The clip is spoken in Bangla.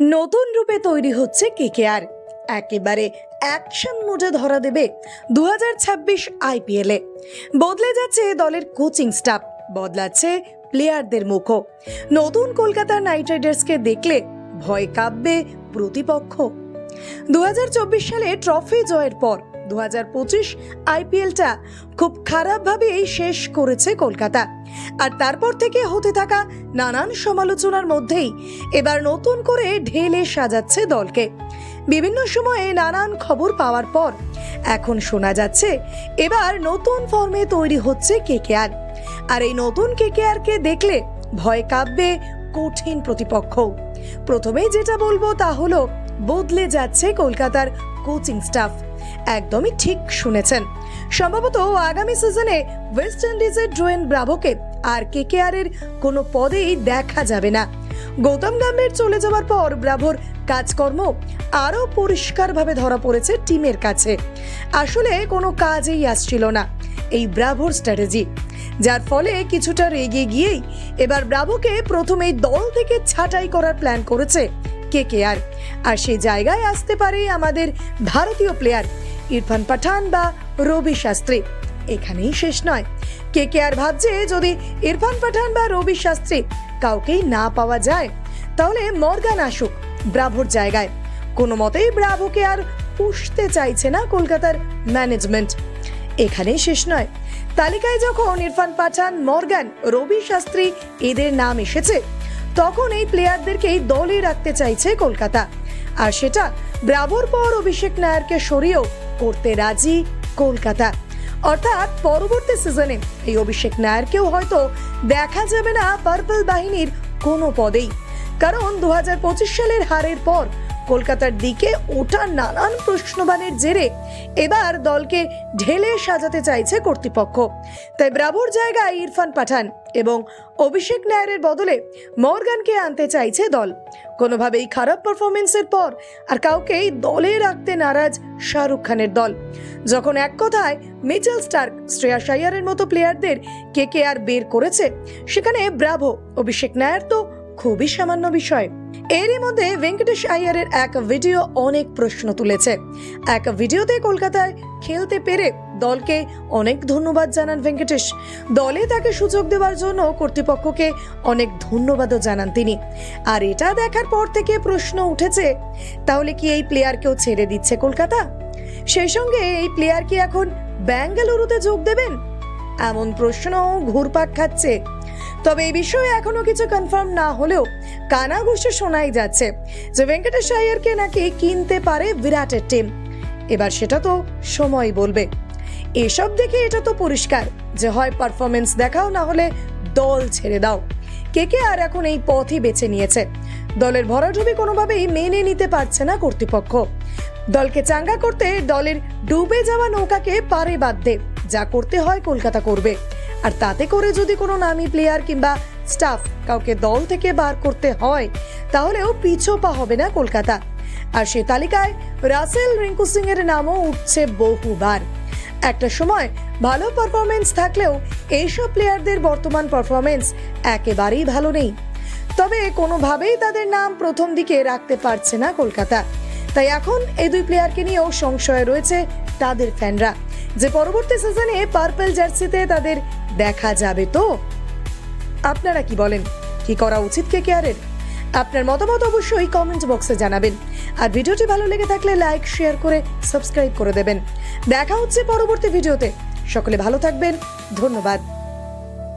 নতুন রূপে তৈরি হচ্ছে কেকেআর। একেবারে অ্যাকশন মোডে ধরা দেবে দু হাজার ছাব্বিশ আইপিএলে। বদলে যাচ্ছে দলের কোচিং স্টাফ, বদলাচ্ছে প্লেয়ারদের মুখও নতুন কলকাতা নাইট রাইডার্সকে দেখলে ভয় কাঁপবে প্রতিপক্ষ। দু হাজার চব্বিশ সালে ট্রফি জয়ের পর দু হাজার পঁচিশ আইপিএলটা খুব খারাপভাবেই শেষ করেছে কলকাতা। আর তারপর থেকে হতে থাকা নানান সমালোচনার মধ্যেই এবার নতুন করে ঢেলে সাজাচ্ছে দলকে। বিভিন্ন সময়ে নানান খবর পাওয়ার পর এখন শোনা যাচ্ছে এবার নতুন ফর্মে তৈরি হচ্ছে কেকেআর। আর এই নতুন কেকেআরকে দেখলে ভয় কাঁপবে কঠিন প্রতিপক্ষ। প্রথমেই যেটা বলব তা হলো বদলে যাচ্ছে কলকাতার কোচিং স্টাফ। একদমই ঠিক শুনেছেন। সম্ভবত আগামী সিজনে ওয়েস্ট ইন্ডিজের ড্রোয়েন ব্রাভোকে আর কেকেআর এর কোনো পদেই দেখা যাবে না। গৌতম গম্ভীর চলে যাওয়ার পর ব্রাভোর কাজকর্ম আরও পরিষ্কারভাবে ধরা পড়েছে টিমের কাছে। আসলে কোনো কাজেই আসছিল না এই ব্রাভোর স্ট্র্যাটেজি। যার ফলে কিছুটা রেগে গিয়েই এবার ব্রাভোকে প্রথমেই দল থেকে ছাঁটাই করার প্ল্যান করেছে কেকেআর আর? সেই জায়গায় আসতে পারে আমাদের ভারতীয় প্লেয়ার ইরফান পাঠান বা রবি শাস্ত্রী। এখানেই শেষ নয়। কে কে আর ভাবছে যদি ইরফান পাঠান বা রবি শাস্ত্রী কাউকেই না পাওয়া যায়, তাহলে মর্গান আসুক ব্রাভোর জায়গায়। কোনো মতেই ব্রাভোকে আর পুষতে চাইছে না কলকাতার ম্যানেজমেন্ট এখানেই শেষ নয়। তালিকায় যখন ইরফান পাঠান, মর্গান, রবি শাস্ত্রী এদের নাম এসেছে তখন এই প্লেয়ারদেরকেই দলে রাখতে চাইছে কলকাতা। আর সেটা ব্রাভোর পর অভিষেক নায়ারকে সরিয়েও করতে রাজি কলকাতা। অর্থাৎ পরবর্তী সিজনে এই অভিষেক নায়ারকেও হয়তো দেখা যাবে না পার্পল বাহিনীর কোনো পদেই। কারণ দু হাজার পঁচিশ সালের হারের পর কলকাতার দিকে ওঠা নানান প্রশ্নবানের জেরে এবার দলকে ঢেলে সাজাতে চাইছে কর্তৃপক্ষ। তাই ব্রাভোর জায়গায় ইরফান পাঠান এবং অভিষেক নায়ারের বদলে মর্গানকে আনতে চাইছে দল। কোনোভাবেই খারাপ পারফরমেন্সের পর আর কাউকেই দলে রাখতে নারাজ শাহরুখ খানের দল। যখন এক কথায় মিচেল স্টার্ক, শ্রেয়া সাইয়ারের মতো প্লেয়ারদের কে কে আর বের করেছে, সেখানে ব্রাভো, অভিষেক নায়ার তো খুবই সামান্য বিষয়। এরই মধ্যে ভেঙ্কটেশ আইয়ারের এক ভিডিও অনেক প্রশ্ন তুলেছে। এক ভিডিওতে কলকাতায় খেলতে পেরে দলকে অনেক ধন্যবাদ জানান ভেঙ্কটেশ। দলে তাকে সুযোগ দেওয়ার জন্য কর্তৃপক্ষকে অনেক ধন্যবাদও জানান তিনি। আর এটা দেখার পর থেকে প্রশ্ন উঠেছে, তাহলে কি এই প্লেয়ারকেও ছেড়ে দিচ্ছে কলকাতা? সেই সঙ্গে এই প্লেয়ার কি এখন ব্যাঙ্গালুরুতে যোগ দেবেন? এমন প্রশ্ন ঘুরপাক খাচ্ছে। তবে এই বিষয়ে এখনও কিছু কনফার্ম না হলেও কানাঘুষে শোনাই যাচ্ছে যে ভেঙ্কটেশ আইয়ারকে নাকি কিনতে পারে বিরাটের টিম এবার সেটা তো সময় বলবে। এসব দেখে এটা তো পরিষ্কার যে হয় পারফরমেন্স দেখাও না হলে দল ছেড়ে দাও। কে কে আর এখন এই পথই বেছে নিয়েছে? দলের ভরাডুবি কোনোভাবেই মেনে নিতে পারছে না কর্তৃপক্ষ। দলকে চাঙ্গা করতে দলের ডুবে যাওয়া নৌকাকে পারে বাঁধতে, যা করতে হয় কলকাতা করবে। আর তাতে করে যদি কোনো নামি প্লেয়ার কিংবা স্টাফ কাউকে দল থেকে বার করতে হয়, তাহলেও পিছোপা হবে না কলকাতা। আর সে তালিকায় রাসেল রিঙ্কু সিং এর নামও উঠছে বহুবার। একটা সময় ভালো পারফরমেন্স থাকলেও এইসব প্লেয়ারদের বর্তমান পারফরমেন্স একেবারেই ভালো নেই। তবে কোনোভাবেই তাদের নাম প্রথম দিকে রাখতে পারছে না কলকাতা। তাই এখন এই দুই প্লেয়ারকে নিয়েও সংশয়ে রয়েছে তাদের ফ্যানরা যে পরবর্তী সিজনে পার্পল জার্সিতে তাদের দেখা যাবে। তো, আপনারা কি বলেন? কি করা উচিত কে কেয়ারের আপনার মতামত অবশ্যই কমেন্ট বক্সে জানাবেন। আর ভিডিওটি ভালো লেগে থাকলে লাইক শেয়ার করে সাবস্ক্রাইব করে দেবেন। দেখা হচ্ছে পরবর্তী ভিডিওতে সকলে ভালো থাকবেন। ধন্যবাদ।